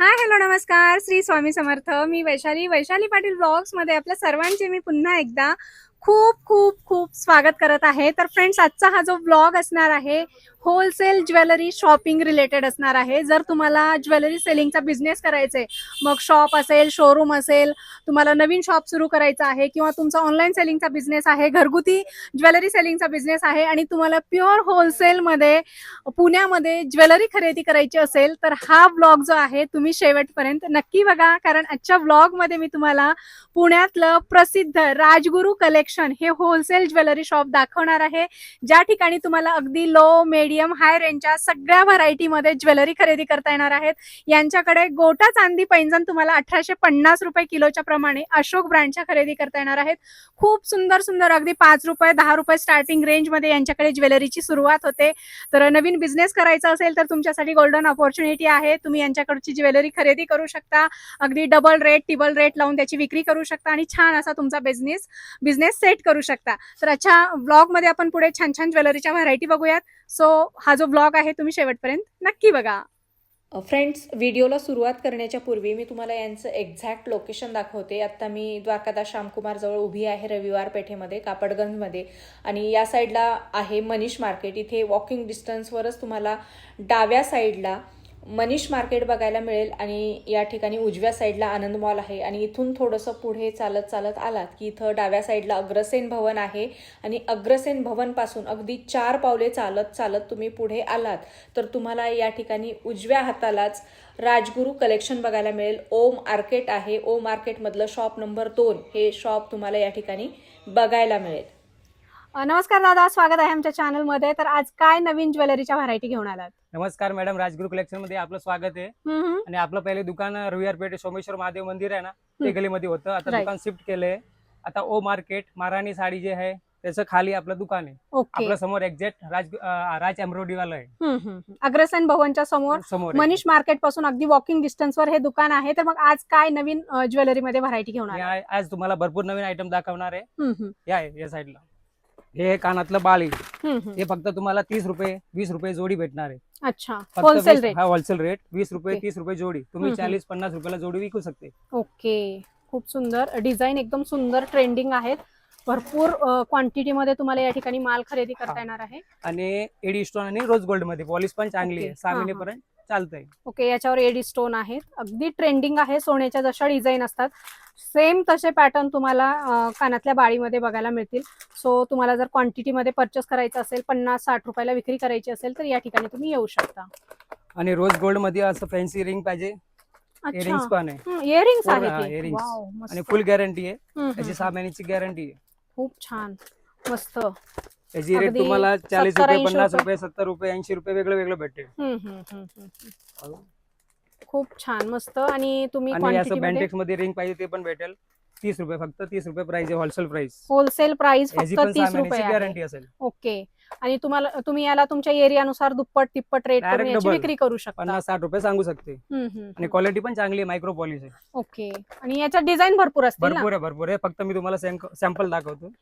Hi hello नमस्कार. श्री स्वामी समर्थ. मी वैशाली वैशाली पाटील ब्लॉग्समध्ये आपल्या सर्वांचे मी पुन्हा एकदा खूप खूप खूप स्वागत करत आहे. तर फ्रेंड्स आजचा हा जो ब्लॉग असणार आहे होलसेल ज्वेलरी शॉपिंग रिलेटेड असणार आहे. जर तुम्हाला ज्वेलरी सेलिंगचा बिझनेस करायचा आहे मग शॉप असेल शोरूम असेल तुम्हाला नवीन शॉप सुरू करायचा आहे किंवा तुमचा ऑनलाईन सेलिंगचा बिझनेस आहे घरगुती ज्वेलरी सेलिंगचा बिझनेस आहे आणि तुम्हाला प्युअर होलसेलमध्ये पुण्यामध्ये ज्वेलरी खरेदी करायची असेल तर हा ब्लॉग जो आहे तुम्ही शेवटपर्यंत नक्की बघा. कारण आजच्या ब्लॉगमध्ये मी तुम्हाला पुण्यातलं प्रसिद्ध राजगुरू कलेक्शन हे होलसेल ज्वेलरी शॉप दाखवणार आहे. ज्या ठिकाणी तुम्हाला अगदी लो मीडियम हाय रेंजच्या सगळ्या व्हरायटीमध्ये ज्वेलरी खरेदी करता येणार आहेत. यांच्याकडे गोटा चांदी पैंजण तुम्हाला अठराशे पन्नास रुपये किलोच्या प्रमाणे अशोक ब्रँडच्या खरेदी करता येणार आहेत. खूप सुंदर सुंदर अगदी पाच रुपये दहा रुपये स्टार्टिंग रेंजमध्ये यांच्याकडे ज्वेलरीची सुरुवात होते. तर नवीन बिझनेस करायचा असेल तर तुमच्यासाठी गोल्डन ऑपॉर्च्युनिटी आहे. तुम्ही यांच्याकडची ज्वेलरी खरेदी करू शकता. अगदी डबल रेट टिबल रेट लावून त्याची विक्री करू शकता आणि छान असा तुमचा बिझनेस बिझनेस सेट करू शकता. तर अच्छा ब्लॉगमध्ये आपण पुढे छान छान ज्वेलरीच्या व्हरायटी बघूयात. सो हा जो ब्लॉग आहे तुम्ही शेवटपर्यंत नक्की बघा. फ्रेंड्स व्हिडिओला सुरुवात करण्याच्या पूर्वी मी तुम्हाला यांचं एक्झॅक्ट लोकेशन दाखवते. आत्ता मी द्वारकादास श्यामकुमार जवळ उभी आहे रविवार पेठेमध्ये कापडगंजमध्ये. आणि या साईडला आहे मनीष मार्केट इथे वॉकिंग डिस्टन्सवरच तुम्हाला डाव्या साईडला मनीष मार्केट बघायला मिळेल आणि या ठिकाणी उजव्या साईडला आनंद मॉल आहे आणि इथून थोडंसं पुढे चालत चालत आलात की इथं डाव्या साईडला अग्रसेन भवन आहे आणि अग्रसेन भवनपासून अगदी चार पावले चालत चालत तुम्ही पुढे आलात. तर तुम्हाला या ठिकाणी उजव्या हातालाच राजगुरू कलेक्शन बघायला मिळेल. ओम मार्केट आहे. ओम मार्केटमधलं शॉप नंबर दोन हे शॉप तुम्हाला या ठिकाणी बघायला मिळेल. नमस्कार दादा स्वागत आहे आमच्या चॅनलमध्ये तर आज काय नवीन ज्वेलरीच्या व्हरायटी घेऊन आलात? नमस्कार मॅडम राजगुरू कलेक्शनमध्ये आपलं स्वागत आहे. हम्म. आणि आपलं पहिले दुकान रविवार पेठ सोमेश्वर महादेव मंदिर आहे ना ते हम्म. गलीमध्ये होतं. आता Right. दुकान शिफ्ट केलंय. आता ओ मार्केट महाराणी साडी जे आहे त्याचं खाली आपलं दुकान आहे. ओके आपलं समोर एक्झॅक्ट राज अं, राज एम्ब्रॉयडरी वाला आहे. हम्म, हम्म, हम्म. अग्रसेन भवनच्या समोर समोर आहे. मनीष मार्केटपासून अगदी वॉकिंग डिस्टन्सवर हे दुकान आहे. तर मग आज काय नवीन ज्वेलरी मध्ये व्हरायटी घेऊन मी आलात? आ- आज तुम्हाला भरपूर नवीन आयटम दाखवणार आहे. हम्म, हम्म, या या साईडला हे कानातलं बाळ आहे. हम्म, हम्म. हे फक्त तुम्हाला तीस रुपये वीस रुपये जोडी भेटणार आहे. अच्छा होलसेल रेट हा होलसेल रेट वीस रुपये. तीस रुपये जोडी. तुम्ही. चाळीस पन्नास रुपयाला जोडी विकू शकते. ओके. खूप सुंदर. डिझाईन एकदम सुंदर ट्रेंडिंग आहेत. भरपूर क्वांटिटी मध्ये तुम्हाला या ठिकाणी माल खरेदी करता. येणार आहे. आणि एडी स्टोन आणि रोज गोल्डमध्ये पॉलिश पण चांगली. आहे. सहा. महिनेपर्यंत चालतंय. ओके याच्यावर एडी स्टोन आहेत. अगदी ट्रेंडिंग आहे सोन्याच्या जशा डिझाईन असतात. सेम तसे पॅटर्न तुम्हाला कानातल्या बाळीमध्ये बघायला मिळतील. सो तुम्हाला जर क्वांटिटीमध्ये परचेस करायचं असेल पन्नास साठ रुपयाला विक्री करायची असेल तर या ठिकाणी तुम्ही येऊ शकता. आणि रोज गोल्डमध्ये असं फॅन्सी रिंग पाहिजे. इयरिंग्स पण आहे. इयरिंग्स. आणि फुल गॅरंटी आहे. त्याची सहा महिन्याची गॅरंटी आहे. खूप छान. मस्त. त्याची रेट तुम्हाला चाळीस 70, रुपये 80 पन्नास रुपये. सत्तर रुपये ऐंशी रुपये वेगळं वेगळं भेटेल. खूप छान मस्त. आणि तुम्ही आणि असं बँडेक्समध्ये रिंग पाहिजे ते पण भेटेल. तीस रुपये फक्त तीस रुपये प्राइस आहे होलसेल प्राइस होलसेल प्राइस याची फक्त तीस रुपये गॅरंटी असेल. ओके आणि तुम्हाला तुम्ही याला तुमच्या एरियानुसार दुप्पट तिप्पट रेट करून याची. विक्री करू शकता. पन्नास साठ रुपये सांगू शकते. आणि. क्वालिटी पण चांगली आहे मायक्रो पॉलिश आहे. ओके आणि याच्यात डिझाईन भरपूर असतील ना? भरपूर आहे भरपूर आहे. फक्त मी तुम्हाला सॅम्पल दाखवतो.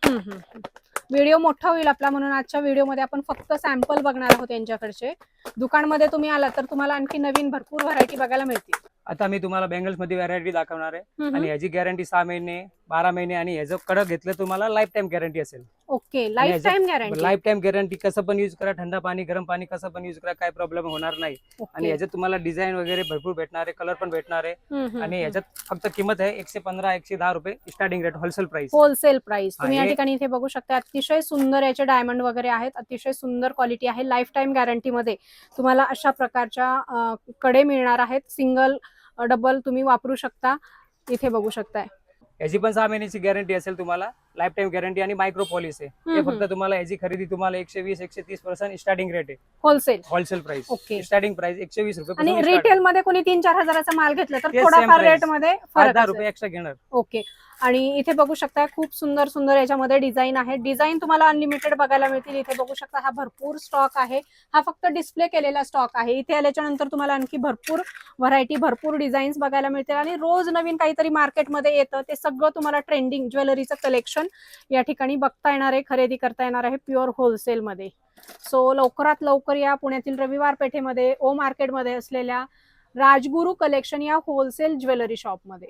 व्हिडिओ मोठा होईल आपला म्हणून आजच्या व्हिडिओमध्ये आपण फक्त सॅम्पल बघणार आहोत यांच्याकडचे. दुकानमध्ये तुम्ही आलात तर तुम्हाला आणखी नवीन भरपूर व्हरायटी बघायला मिळतील. आता मी तुम्हाला बँगल्समध्ये व्हरायटी दाखवणार आहे. हम्म, आणि याची गॅरंटी सहा महिने बारा महिने आणि ह्याचं कडक घेतलं तुम्हाला लाईफ टाइम गॅरंटी असेल. Okay life time guarantee life time guarantee कसं पण युज करा थंड पाणी गरम पाणी कसं पण युज करा काय प्रॉब्लेम होणार नाही. आणि याच्यात तुम्हाला डिझाईन वगैरे भरपूर भेटणार आहे कलर पण भेटणार आहे. आणि याच्यात फक्त किंमत आहे एकशे पंधरा एकशे दहा रुपये starting rate wholesale price wholesale price तुम्ही या ठिकाणी इथे बघू शकता अतिशय सुंदर याचे डायमंड वगैरे आहेत अतिशय सुंदर क्वालिटी आहे लाईफ टाईम गॅरंटीमध्ये तुम्हाला अशा प्रकारच्या कडे मिळणार आहेत सिंगल डबल तुम्ही वापरू शकता. इथे बघू शकताय. याची पण सहा महिन्याची गॅरंटी असेल तुम्हाला. लाईफ टाइम गॅरंटी आणि मायक्रो पॉलिस आहे. हे फक्त तुम्हाला याची खरेदी तुम्हाला एकशे वीस एकशे तीस पर्सेंट स्टार्टिंग रेट आहे. Wholesale wholesale price okay starting price एकशे वीस रुपये आणि रिटेल मध्ये कोणी तीन चार हजाराचा माल घेतला तर थोडाफार. रेटमध्ये दहा. रुपये एक्स्ट्रा घेणार. ओके आणि इथे बघू शकता खूप सुंदर सुंदर याच्यामध्ये डिझाईन आहे डिझाईन तुम्हाला अनलिमिटेड बघायला मिळतील. इथे बघू शकता हा भरपूर स्टॉक आहे. हा फक्त डिस्प्ले केलेला स्टॉक आहे. इथे आल्याच्यानंतर तुम्हाला आणखी भरपूर व्हरायटी भरपूर डिझाईन्स बघायला मिळतील आणि रोज नवीन काहीतरी मार्केटमध्ये येतं. ते सगळं तुम्हाला ट्रेंडिंग ज्वेलरीचं कलेक्शन या ठिकाणी बघता येणार आहे खरेदी करता येणार आहे प्युअर होलसेलमध्ये. सो लवकरात लवकर या पुण्यातील रविवार पेठेमध्ये ओ मार्केटमध्ये असलेल्या राजगुरू कलेक्शन या होलसेल ज्वेलरी शॉपमध्ये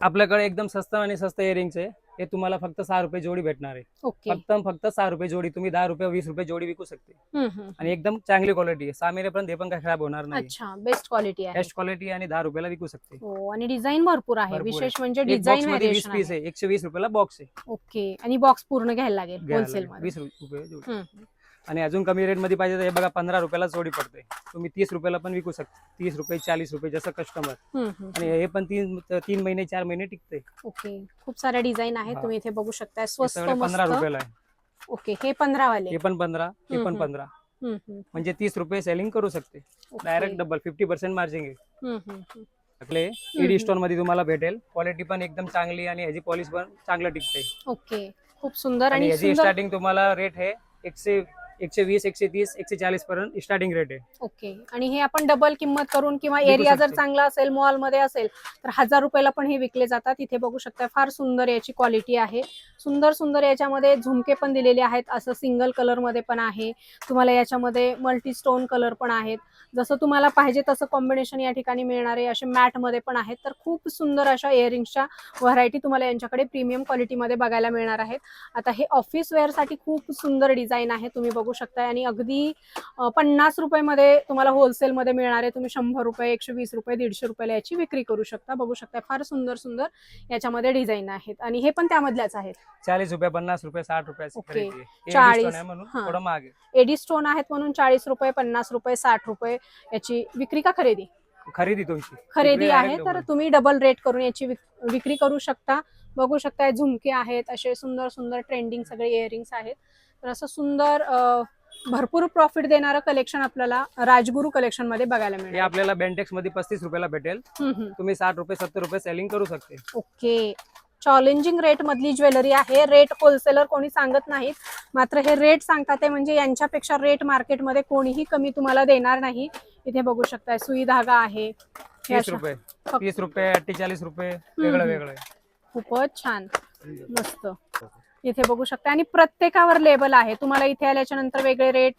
आपल्याकडे एकदम स्वस्त आणि स्वस्त इयरिंग्स आहे. हे तुम्हाला फक्त सहा रुपये जोडी भेटणार आहे. ओके. फक्त फक्त सहा रुपये जोडी तुम्ही दहा रुपये वीस रुपये जोडी विकू शकते. हम्म. आणि एकदम चांगली क्वालिटी आहे. सहा महिनेपर्यंत हे पण काय खराब होणार नाही. अच्छा बेस्ट क्वालिटी आहे. बेस्ट क्वालिटी आणि दहा रुपयाला विकू शकते. हो आणि डिझाईन भरपूर आहे. भरपूर आहे. विशेष म्हणजे एक बॉक्स डिझाईन मध्ये वीस व्हेरिएशन पीस आहे. एकशे वीस रुपयाला बॉक्स आहे. ओके आणि बॉक्स पूर्ण घ्यायला लागेल घ्यायला होलसेल लागेल. मध्ये. वीस रुपये जोडी. हम्म. आणि अजून कमी रेटमध्ये पाहिजे तर हे बघा पंधरा रुपयाला जोडी पडते. तुम्ही तीस रुपयाला पण विकू शकता. तीस रुपये चाळीस रुपये जसं कस्टमर. आणि हे पण तीन तीन महिने चार महिने टिकते. ओके. खूप साऱ्या डिझाइन आहेत हा. तुम्ही इथे बघू शकताय. हे स्वस्त पंधरा रुपयाला आहे. ओके हे पंधरा वाले हे पण पंधरा हे पण. पंधरा. म्हणजे तीस रुपये सेलिंग करू शकते. Direct double fifty percent margin आहे. आपले ईडी स्टोनमध्ये तुम्हाला भेटेल. क्वालिटी पण एकदम चांगली आणि ह्याची पॉलिश पण चांगलं टिकते. ओके. खूप सुंदर आणि ह्याची स्टार्टिंग तुम्हाला रेट आहे एकशे एकशे वीस एकशे तीस एकशे चाळीस पर्यंत स्टार्टिंग रेट आहे. ओके. आणि हे आपण डबल किंमत करून किंवा विकू एरिया जर शकतो. चांगला असेल मॉलमध्ये असेल तर हजार रुपयाला पण हे विकले जातात. इथे बघू शकता फार सुंदर याची क्वालिटी आहे. सुंदर सुंदर याच्यामध्ये झुमके पण दिलेले आहेत. असं सिंगल कलरमध्ये पण आहे. तुम्हाला याच्यामध्ये मल्टी स्टोन कलर पण आहेत. जसं तुम्हाला पाहिजे तसं कॉम्बिनेशन या ठिकाणी मिळणारे असे मॅटमध्ये पण आहेत. तर खूप सुंदर अशा इयरिंगच्या व्हरायटी तुम्हाला यांच्याकडे प्रीमियम क्वालिटीमध्ये बघायला मिळणार आहेत. आता हे ऑफिस वेअरसाठी खूप सुंदर डिझाईन आहे. तुम्ही बघू शकता आणि अगदी पन्नास रुपयामध्ये तुम्हाला होलसेलमध्ये मिळणार आहे तुम्ही शंभर रुपये एकशे वीस रुपये दीडशे रुपयाला याची विक्री करू शकता. बघू शकता फार सुंदर सुंदर याच्यामध्ये डिझाईन आहेत. आणि हे पण त्यामधल्याच आहेत. चाळीस रुपये पन्नास रुपये साठ रुपये चाळीस, एडी स्टोन आहेत म्हणून चाळीस रुपये पन्नास रुपये साठ रुपये याची विक्री का खरेदी? खरेदी तुमची खरेदी आहे तर. तुम्ही डबल रेट करून याची विक- विक्री करू शकता. बघू शकता झुमके आहेत असे सुंदर सुंदर ट्रेंडिंग सगळे इयरिंग्स आहेत. तर असं सुंदर भरपूर प्रॉफिट देणारं कलेक्शन आपल्याला राजगुरू कलेक्शनमध्ये बघायला हे मिळेल आपल्याला बेंटेक्समध्ये पस्तीस रुपयाला भेटेल. हम्म, हम्म. तुम्ही साठ रुपये सत्तर रुपये सेलिंग करू शकते. ओके. चॅलेंजिंग रेट मधली ज्वेलरी आहे. रेट होलसेलर कोणी सांगत नाहीत. मात्र हे रेट सांगतात ते म्हणजे यांच्यापेक्षा रेट मार्केटमध्ये कोणीही कमी तुम्हाला देणार नाही. इथे बघू शकताय सुई धागा आहे. हे तीस अशा- रुपये फक्त- तीस रुपये अठ्ठेचाळीस रुपये वेगळं हम्म. वेगळं. आहे. खूपच छान. मस्त. इथे बघू शकता. आणि प्रत्येकावर लेबल आहे. तुम्हाला इथे आल्याच्यानंतर वेगळे रेट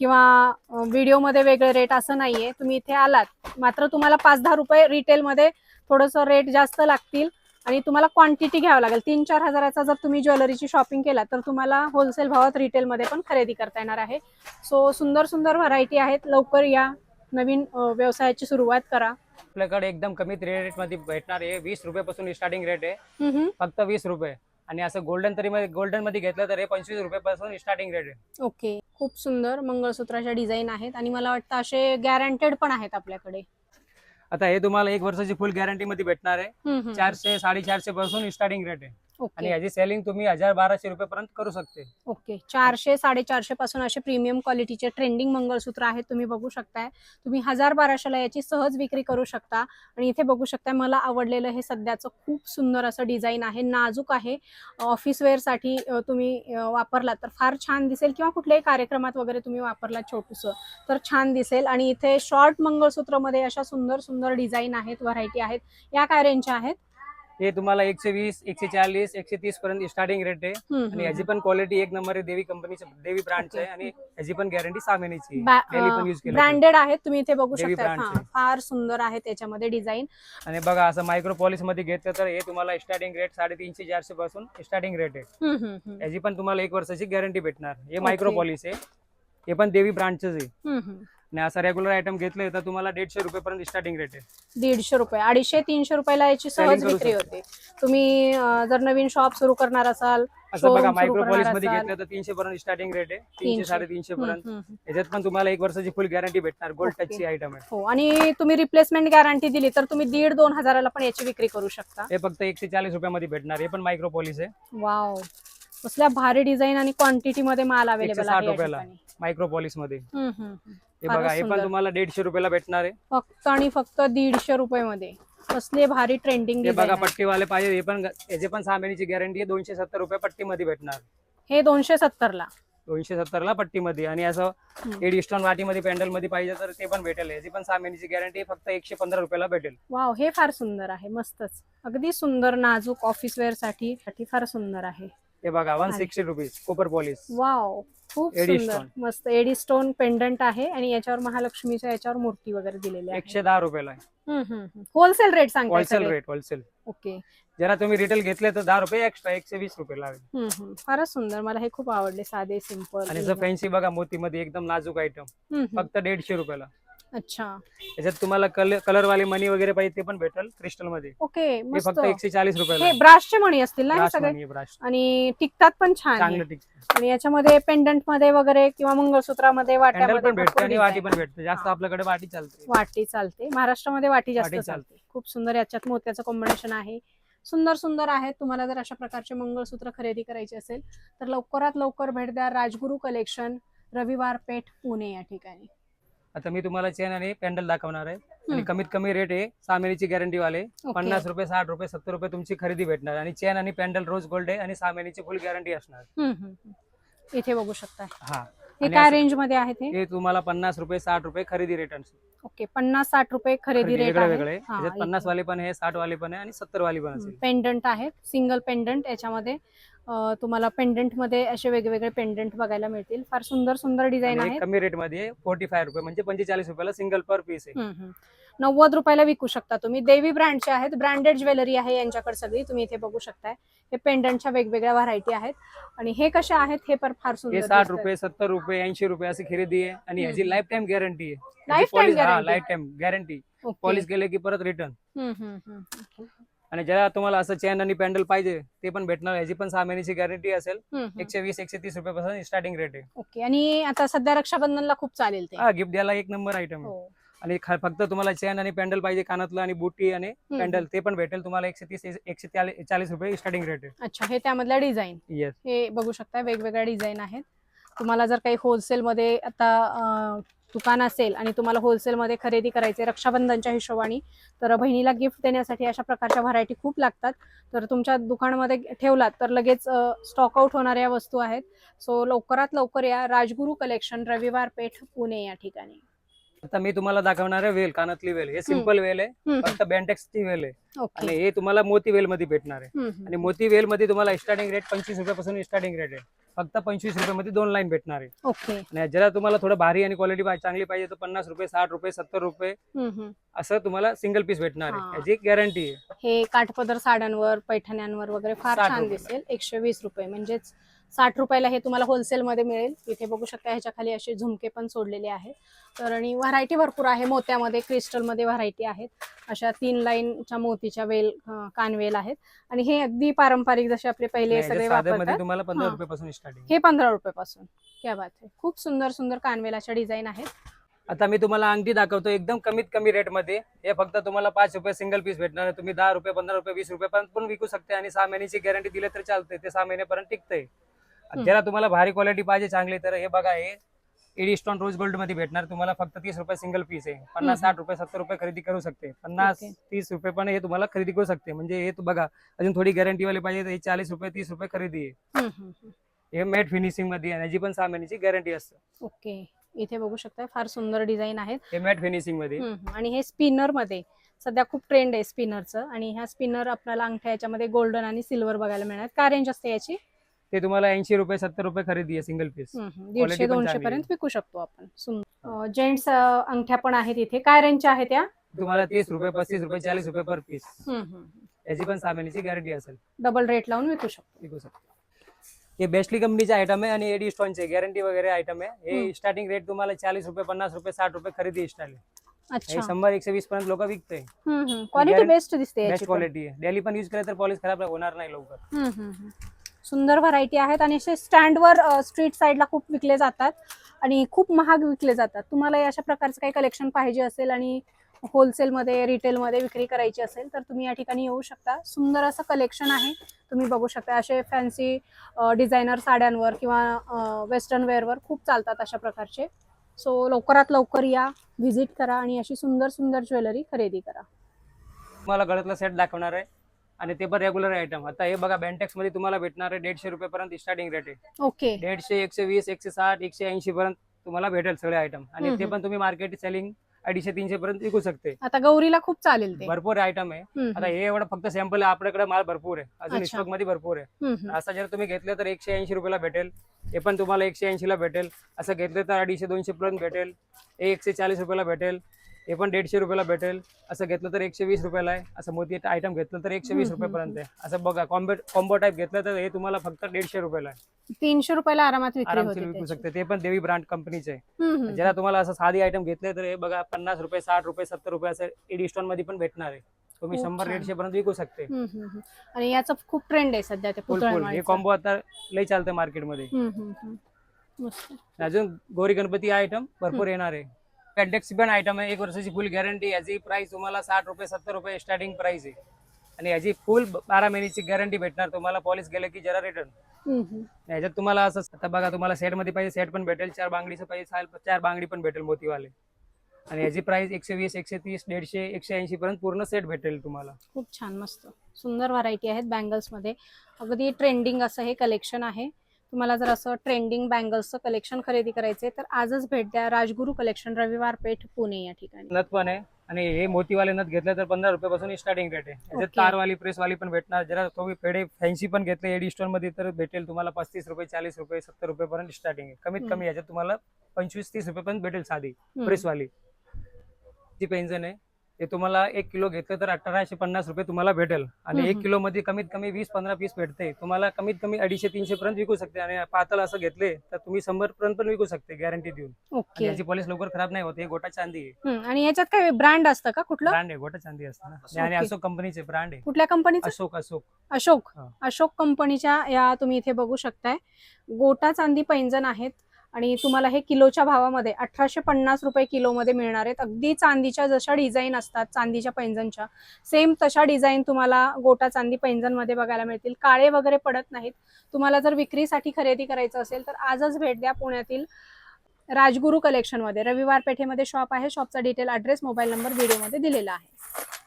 किंवा व्हिडिओमध्ये वेगळे रेट असं नाहीये. तुम्ही इथे आलात. मात्र तुम्हाला पाच दहा रुपये रिटेल मध्ये थोडंसं रेट जास्त लागतील आणि तुम्हाला क्वांटिटी घ्यावं लागेल. तीन चार हजाराचा जर तुम्ही ज्वेलरीची शॉपिंग केला तर तुम्हाला होलसेल भावात रिटेलमध्ये पण खरेदी करता येणार आहे. सो सुंदर सुंदर व्हरायटी आहेत. लवकर या. नवीन व्यवसायाची सुरुवात करा. आपल्याकडे एकदम कमी रेटमध्ये भेटणार आहे. वीस रुपयापासून स्टार्टिंग रेट आहे. फक्त वीस रुपये. आणि असं गोल्डन तरी गोल्डनमध्ये घेतलं तर हे पंचवीस रुपयापासून स्टार्टिंग रेट आहे. ओके. खूप सुंदर मंगळसूत्राच्या डिझाईन आहेत आणि मला वाटतं असे गॅरंटेड पण आहेत आपल्याकडे. आता हे तुम्हाला एक वर्षाची फुल गॅरंटी मध्ये भेटणार आहे. चारशे साडेचारशे पासून स्टार्टिंग रेट आहे. आणि याची सेलिंग तुम्ही हजार बाराशे रुपये पर्यंत करू शकते. ओके. चारशे साडेचारशे पासून असे प्रीमियम क्वालिटीचे ट्रेंडिंग मंगळसूत्र आहेत तुम्ही बघू शकताय. तुम्ही हजार बाराशेला याची सहज विक्री करू शकता. आणि इथे बघू शकताय मला आवडलेलं हे सध्याचं खूप सुंदर असं डिझाईन आहे. नाजूक आहे. ऑफिस वेअरसाठी तुम्ही वापरला तर फार छान दिसेल. किंवा कुठल्याही कार्यक्रमात वगैरे तुम्ही वापरला छोटूसं तर छान दिसेल. आणि इथे शॉर्ट मंगळसूत्रमध्ये अशा सुंदर सुंदर डिझाईन आहेत व्हरायटी आहेत. या काय रेंजच्या आहेत? हे तुम्हाला एकशे वीस एकशे चाळीस एकशे तीस पर्यंत स्टार्टिंग रेट आहे. आणि हम्म. याची पण क्वालिटी एक नंबर आहे देवी कंपनीची देवी ब्रँडची आहे आणि याची पण गॅरंटी सहा महिन्याची ब्रँडेड आहेत तुम्ही इथे बघू शकता. ब्रँडचे. फार सुंदर आहे त्याच्यामध्ये डिझाईन आणि बघा असं मायक्रो पॉलिशमध्ये घेतलं तर हे तुम्हाला स्टार्टिंग रेट साडेतीनशे चारशे पासून स्टार्टिंग रेट आहे. याची पण तुम्हाला एक वर्षाची गॅरंटी भेटणार. हे मायक्रो. पॉलिश आहे. हे पण देवी ब्रँडचंच आहे. आणि असं रेग्युलर आयटम घेतले तर तुम्हाला दीडशे रुपये पर्यंत स्टार्टिंग रेट आहे दीडशे रुपये अडीचशे तीनशे रुपयाला याची सहज विक्री. होते तुम्ही जर नवीन शॉप सुरू करणार असाल असं बघा मध्ये. घेतलं तर तीनशे पर्यंत स्टार्टिंग रेट आहे तीनशे. तीनशे साडेतीनशे पर्यंत. याच्यात पण तुम्हाला एक वर्षाची फुल गॅरंटी भेटणार गोल्ड. टचची आयटम आहे हो आणि तुम्ही रिप्लेसमेंट गॅरंटी दिली तर तुम्ही दीड दोन हजाराला पण याची विक्री करू शकता हे फक्त एकशे चाळीस रुपयामध्ये भेटणार हे पण मायक्रो पॉलिश आहे वाव कसल्या भारी डिझाईन आणि क्वांटिटी मध्ये माल अवेलेबल 160 आहे या रुपयाला. ठिकाणी. मायक्रो पॉलिशमध्ये. हे बघा हे पण. तुम्हाला दीडशे रुपयाला भेटणार आहे. फक्त आणि फक्त दीडशे रुपये मध्ये कसले भारी ट्रेंडिंग हे बघा पट्टीवाले पाहिजे हे पण याचे पण सहा महिन्याची गॅरंटी आहे दोनशे सत्तर रुपये पट्टीमध्ये भेटणार. हे दोनशे सत्तर ला दोनशे सत्तर ला पट्टीमध्ये. आणि असं हम्म. एडी स्टोन वाटीमध्ये पॅन्डलमध्ये पाहिजे तर ते पण भेटेल. याची पण सहा महिन्याची गॅरंटी फक्त एकशे पंधरा रुपयाला भेटेल. वाव हे फार सुंदर आहे मस्तच. अगदी सुंदर नाजूक ऑफिस वेअरसाठी साठी फार सुंदर आहे. हे बघा one sixty rupees copper polish wow खूप एडी सुंदर. मस्त. एडी स्टोन पेंडंट आहे आणि याच्यावर महालक्ष्मीच्या याच्यावर मूर्ती वगैरे दिलेली आहे एकशे दहा रुपयाला आहे. Wholesale rate wholesale? Rate wholesale okay जरा तुम्ही रिटेल घेतले तर दहा रुपये एक्स्ट्रा एकशे वीस रुपये लागेल. हम्म, हम्म. फारच सुंदर. मला हे खूप आवडले. साधे सिंपल आणि जर फॅन्सी बघा मोतीमध्ये एकदम नाजूक आयटम फक्त दीडशे रुपयाला. अच्छा. त्याच्यात तुम्हाला कलर वाले मनी वगैरे पाहिजे ते पण भेटेल क्रिस्टलमध्ये ओके हे मस्त. फक्त एकशे चाळीस हे आहे. ब्राशचे मणी असतील ना हे सगळे? आहे. आणि टिकतात पण छान. चांगलं आणि याच्यामध्ये पेंडंटमध्ये वगैरे किंवा मंगळसूत्रामध्ये हँडल वाट्यामध्ये पण भेटते भरपूर आणि वाटी design. पण भेटते. जास्त हा. आपल्याकडे वाटी चालते. वाटी चालते. महाराष्ट्रामध्ये वाटी जास्त वाटी चालते. चालते. खूप सुंदर याच्यात मोत्याचं कॉम्बिनेशन आहे. सुंदर सुंदर आहेत. तुम्हाला जर अशा प्रकारचे मंगळसूत्र खरेदी करायचे असेल तर लवकरात लवकर भेट द्या. राजगुरू कलेक्शन रविवार पेठ पुणे या ठिकाणी. आता मी तुम्हाला चेन आणि पॅन्डल दाखवणार आहे. आणि. कमीत कमी रेट आहे सहा महिन्याची गॅरंटी वाले. पन्नास रुपये साठ रुपये सत्तर रुपये तुमची खरेदी भेटणार. आणि चेन आणि पॅन्डल रोज गोल्ड आहे आणि सहा महिन्याची फुल गॅरंटी असणार. इथे बघू शकता. हा. हे काय रेंजमध्ये आहेत हे हे तुम्हाला पन्नास रुपये साठ रुपये खरेदी रेट ओके पन्नास साठ रुपये खरेदी रेट वेगळे आहे. पन्नास वाले पण आहे साठ वाले पण आहे आणि सत्तर वाले पण पेंडंट आहेत सिंगल पेंडंट याच्यामध्ये. तुम्हाला पेंडंटमध्ये असे वेगवेगळे पेंडंट बघायला मिळतील फार सुंदर सुंदर डिझाईन एक कमी रेटमध्ये फोर्टी फाय रुपये म्हणजे पंचेचाळीस रुपयाला सिंगल पर पीस आहे. नव्वद रुपयाला विकू शकता तुम्ही देवी ब्रँडचे आहेत ब्रँडेड ज्वेलरी आहे यांच्याकडे सगळी तुम्ही इथे बघू शकताय हे पेंडंटच्या वेगवेगळ्या व्हरायटी आहेत आणि हे कसे आहेत हे पण फार सुंदर हे साठ. रुपये सत्तर रुपये ऐंशी रुपये अशी खरेदी आहे आणि. ह्याची लाईफ टाइम गॅरंटी आहे? Life time guarantee. पॉलिश केले की परत रिटर्न. आणि ज्याला तुम्हाला असं चेन आणि पॅन्डल पाहिजे ते पण भेटणार याची पण सहा महिन्याची गॅरंटी असेल. एकशे वीस एकशे तीस रुपयापासून स्टार्टिंग रेट आहे. ओके आणि आता सध्या रक्षाबंधनला खूप चालेल ते. हा गिफ्ट द्यायला एक नंबर आयटम आहे. हो. आणि ख- फक्त तुम्हाला चेन आणि पॅन्डल पाहिजे कानातलं आणि बुटी आणि हम्म. पॅन्डल ते पण भेटेल. तुम्हाला एकशे तीस एकशे चाळीस चाळीस रुपये स्टार्टिंग रेट आहे. अच्छा हे त्यामधल्या डिझाईन येस हे बघू शकता वेगवेगळ्या डिझाईन आहेत. तुम्हाला जर काही होलसेलमध्ये आता दुकान असेल आणि तुम्हाला होलसेलमध्ये खरेदी करायचे रक्षाबंधनच्या हिशोबाने तर बहिणीला गिफ्ट देण्यासाठी अशा प्रकारच्या व्हरायटी खूप लागतात. तर तुमच्या दुकानामध्ये ठेवलात तर लगेच स्टॉक आउट होणाऱ्या वस्तू आहेत. सो लवकरात लवकर या राजगुरू कलेक्शन रविवार पेठ पुणे या ठिकाणी. आता मी तुम्हाला दाखवणार आहे वेल कानातली वेल. हे सिंपल वेल आहे. फक्त बँटेक्सची वेल आहे. आणि हे तुम्हाला मोती वेल मध्ये भेटणार आहे. आणि मोती वेल मध्ये तुम्हाला स्टार्टिंग रेट पंचवीस रुपयापासून स्टार्टिंग रेट आहे. फक्त पंचवीस रुपयामध्ये दोन लाईन भेटणार आहे. ओके. आणि जरा तुम्हाला थोडं भारी आणि क्वालिटी चांगली पाहिजे तर पन्नास रुपये साठ रुपये सत्तर रुपये. असं तुम्हाला सिंगल पीस भेटणार. आहे. याची गॅरंटी आहे. हे काठपदर साड्यांवर पैठण्यांवर वगैरे फार 60 छान. दिसेल. एकशे वीस रुपये. म्हणजेच साठ रुपयाला हे तुम्हाला होलसेलमध्ये मिळेल. इथे बघू शकता ह्याच्या खाली असे झुमके पण सोडलेले आहेत. तर आणि व्हरायटी भरपूर आहे. मोत्यामध्ये क्रिस्टलमध्ये व्हरायटी आहेत. अशा तीन लाईनच्या मोतीच्या वेल कानवेल आहेत. आणि हे अगदी पारंपरिक जसे आपले पहिले सगळे वापरतात. तुम्हाला पंधरा हा. रुपयापासून स्टार्टिंग हे पंधरा रुपयापासून. क्या बात आहे खूप सुंदर सुंदर कानवेलाच्या डिझाईन आहेत. आता मी तुम्हाला अंगठी दाखवतो एकदम कमीत कमी रेटमध्ये. हे फक्त तुम्हाला पाच रुपये सिंगल पीस भेटणार. तुम्ही दहा रुपये पंधरा रुपये वीस रुपये पण विकू शकते आणि सहा महिन्याची गॅरंटी दिली तर चालते ते सहा महिन्यापर्यंत टिकतंय. ज्याला तुम्हाला भारी क्वालिटी पाहिजे चांगली तर हे बघा हे एडी स्टोन रोज गोल्डमध्ये भेटणार. तुम्हाला फक्त तीस रुपये सिंगल पीस आहे. पन्नास. साठ रुपये सत्तर रुपये खरेदी करू शकते. पन्नास. तीस रुपये पण हे तुम्हाला खरेदी करू शकते. म्हणजे हे तू बघा अजून थोडी गॅरंटी वाले पाहिजे तर हे चाळीस रुपये तीस रुपये खरेदी आहे. हे मॅट फिनिशिंगमध्ये याची पण सहा महिन्याची गॅरंटी असते. ओके. इथे बघू शकता फार सुंदर डिझाईन आहेत. हे मॅट फिनिशिंगमध्ये. आणि हे स्पिनरमध्ये सध्या खूप ट्रेंड आहे स्पिनरचं आणि ह्या स्पिनर आपल्याला अंगठ्या याच्यामध्ये गोल्डन आणि सिल्वर बघायला मिळणार. काय रेंज असते याची? ते तुम्हाला ऐंशी रुपये सत्तर रुपये खरेदी आहे सिंगल पीस दीडशे दोनशे पर्यंत विकू शकतो आपण. जेंट्स अंगठ्या पण आहेत इथे. काय रेंजच्या आहेत त्या तुम्हाला तीस रुपये पस्तीस रुपये चाळीस रुपये पर पीस याची पण सहा महिन्याची गॅरंटी असेल. डबल रेट लावून विकू शकतो. विकू शकतो. हे बेस्टली कंपनीचे आयटम आहे आणि एडी स्टोनचे गॅरंटी वगैरे आयटम आहे. हे. स्टार्टिंग रेट तुम्हाला चाळीस रुपये पन्नास रुपये साठ रुपये खरेदी अच्छा. शंभर एकशे वीस पर्यंत लोक विकते क्वालिटी बेस्ट दिसते बेस्ट. क्वालिटी आहे. डेली पण युज केलं तर पॉलिश खराब होणार नाही लवकर. सुंदर व्हरायटी आहेत आणि असे स्टँडवर स्ट्रीट साईडला खूप विकले जातात आणि खूप महाग विकले जातात. तुम्हाला अशा प्रकारचं काही कलेक्शन पाहिजे असेल आणि होलसेलमध्ये रिटेलमध्ये विक्री करायची असेल तर तुम्ही या ठिकाणी येऊ शकता. सुंदर असं कलेक्शन आहे. तुम्ही बघू शकता असे फॅन्सी डिझायनर साड्यांवर किंवा वेस्टर्न वेअरवर खूप चालतात अशा प्रकारचे. सो लवकरात लवकर या व्हिजिट करा आणि अशी सुंदर सुंदर ज्वेलरी खरेदी करा. तुम्हाला गळ्यातला सेट दाखवणार आहे. आणि ते पण रेग्युलर आयटम आता हे बघा बँटेक्समध्ये तुम्हाला भेटणार आहे दीडशे रुपये पर्यंत स्टार्टिंग रेट आहे. ओके. दीडशे एकशे वीस एकशे साठ एकशे ऐंशी पर्यंत तुम्हाला भेटेल सगळे आयटम आणि ते. पण तुम्ही मार्केट सेलिंग अडीचशे तीनशे पर्यंत विकू शकते. आता गौरीला खूप चालेल ते. भरपूर आयटम आहे. आता हे एवढं फक्त सॅम्पल आहे आपल्याकडे माल भरपूर आहे. अजून. स्टॉकमध्ये भरपूर आहे. असं जर तुम्ही घेतलं तर एकशे ऐंशी रुपयाला भेटेल. हे पण तुम्हाला एकशे ऐंशी ला भेटेल. असं घेतलं तर अडीचशे दोनशे पर्यंत भेटेल. हे एकशे चाळीस रुपयाला भेटेल. हे पण दीडशे रुपयाला भेटेल. असं घेतलं तर एकशे वीस रुपयाला आहे. असं मोठी आयटम घेतलं तर एकशे वीस रुपयापर्यंत आहे. असं बघा कॉम्बो कॉम्बो टाईप घेतलं तर हे तुम्हाला फक्त दीडशे रुपयाला आहे. तीनशे रुपयाला आरामात आरामशीर विकू. शकते. ते पण देवी ब्रँड कंपनीचे आहे. ज्याला तुम्हाला असं साधी आयटम घेतले तर हे बघा पन्नास रुपये साठ रुपये सत्तर रुपये असं एडी स्टोनमध्ये पण भेटणार आहे. तुम्ही शंभर. दीडशे पर्यंत विकू शकते. आणि याचं खूप ट्रेंड आहे सध्या ते फुल फुल. हे कॉम्बो आता लय चालतं मार्केटमध्ये अजून गौरी गणपती आयटम भरपूर येणार आहे. कॅन्टेक्स पण आयटम आहे. एक वर्षाची फुल गॅरंटी याची प्राइस तुम्हाला साठ रुपये सत्तर रुपये स्टार्टिंग प्राइस आहे. आणि याची फुल बारा महिन्याची गॅरंटी भेटणार. तुम्हाला पॉलिश गेलं की जरा रिटर्न. याच्यात तुम्हाला असं आता बघा तुम्हाला सेटमध्ये पाहिजे सेट पण भेटेल. चार बांगडीचं पाहिजे चार- चार बांगडी पण भेटेल मोतीवाले. आणि याची प्राइस एकशे वीस एकशे तीस दीडशे एकशे ऐंशी पर्यंत पूर्ण सेट भेटेल तुम्हाला. खूप छान मस्त. सुंदर व्हरायटी आहेत बँगल्समध्ये. अगदी ट्रेंडिंग असं हे कलेक्शन आहे. तुम्हाला जर असं ट्रेंडिंग बँगल्सचं कलेक्शन खरेदी करायचे तर आजच भेट द्या. राजगुरू कलेक्शन रविवार पेठ पुणे या ठिकाणी. नथ पण आहे. आणि हे मोतीवाले नथ घेतले तर पंधरा रुपयापासून स्टार्टिंग रेट आहे. याच्यात Okay. तारवाली प्रेसवाली पण भेटणार. जरा तुम्ही पेढे फॅन्सी पण घेतले. एडी स्टोनमध्ये तर भेटेल तुम्हाला पस्तीस रुपये चाळीस रुपये सत्तर रुपये पर्यंत स्टार्टिंग आहे. कमीत हम्म. कमी याच्यात तुम्हाला पंचवीस तीस रुपये पर्यंत भेटेल साधी हम्म. प्रेसवाली. जी पेन्शन आहे. ते तुम्हाला एक किलो घेतलं तर अठराशे पन्नास रुपये तुम्हाला भेटेल. आणि एक. किलो मध्ये कमीत कमी वीस पंधरा पीस भेटते. तुम्हाला कमीत कमी अडीचशे तीनशे पर्यंत विकू शकते. आणि पातळ असं घेतले तर तुम्ही शंभर पर्यंत पण विकू शकते गॅरंटी देऊन. आणि याची पॉलिश लवकर खराब नाही होत. हे गोटा चांदी आहे. आणि याच्यात काय ब्रँड असतं का कुठलं? ब्रँड आहे गोटा चांदी असतं ना. आणि. अशोक कंपनीचे ब्रँड आहे. कुठल्या कंपनीचं अशोक अशोक. अशोक. हा. अशोक कंपनीच्या या तुम्ही इथे बघू शकताय. गोटा चांदी पैंजण आहेत. आणि तुम्हाला हे किलोच्या भावामध्ये अठराशे पन्नास रुपये किलोमध्ये मिळणार आहेत. अगदी चांदीच्या जशा डिझाईन असतात चांदीच्या पैंजणच्या. सेम तशा डिझाईन तुम्हाला गोटा चांदी पैंजणमध्ये बघायला मिळतील. काळे वगैरे पडत नाहीत. तुम्हाला जर विक्रीसाठी खरेदी करायचं असेल तर आजच भेट द्या पुण्यातील राजगुरू कलेक्शनमध्ये रविवार पेठेमध्ये शॉप आहे. शॉपचा डिटेल ॲड्रेस मोबाईल नंबर व्हिडिओमध्ये दिलेला आहे.